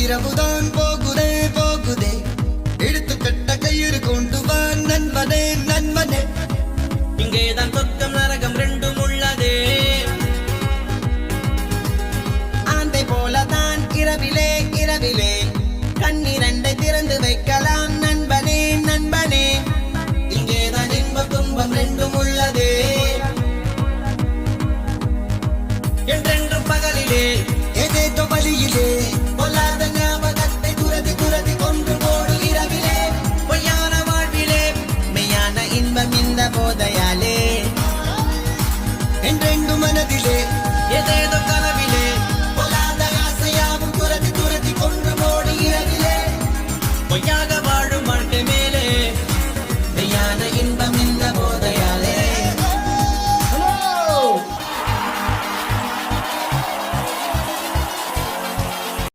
இரவுதான் போகுதே போகுதே. எடுத்து கட்ட கயிறு கொண்டு வா நண்பனே நண்பனே. இங்கேதான் சொர்க்கம் நரகம் ரெண்டும் உள்ளதே. ஆந்தை போலதான் இரவிலே இரவிலே. கண்ணிரண்டை திறந்து வைக்கலாம் நண்பனே நண்பனே. இங்கேதான் இன்ப துன்பம் ரெண்டும் உள்ளதே. என்றென்றும் என்றெண்டு மனதிலே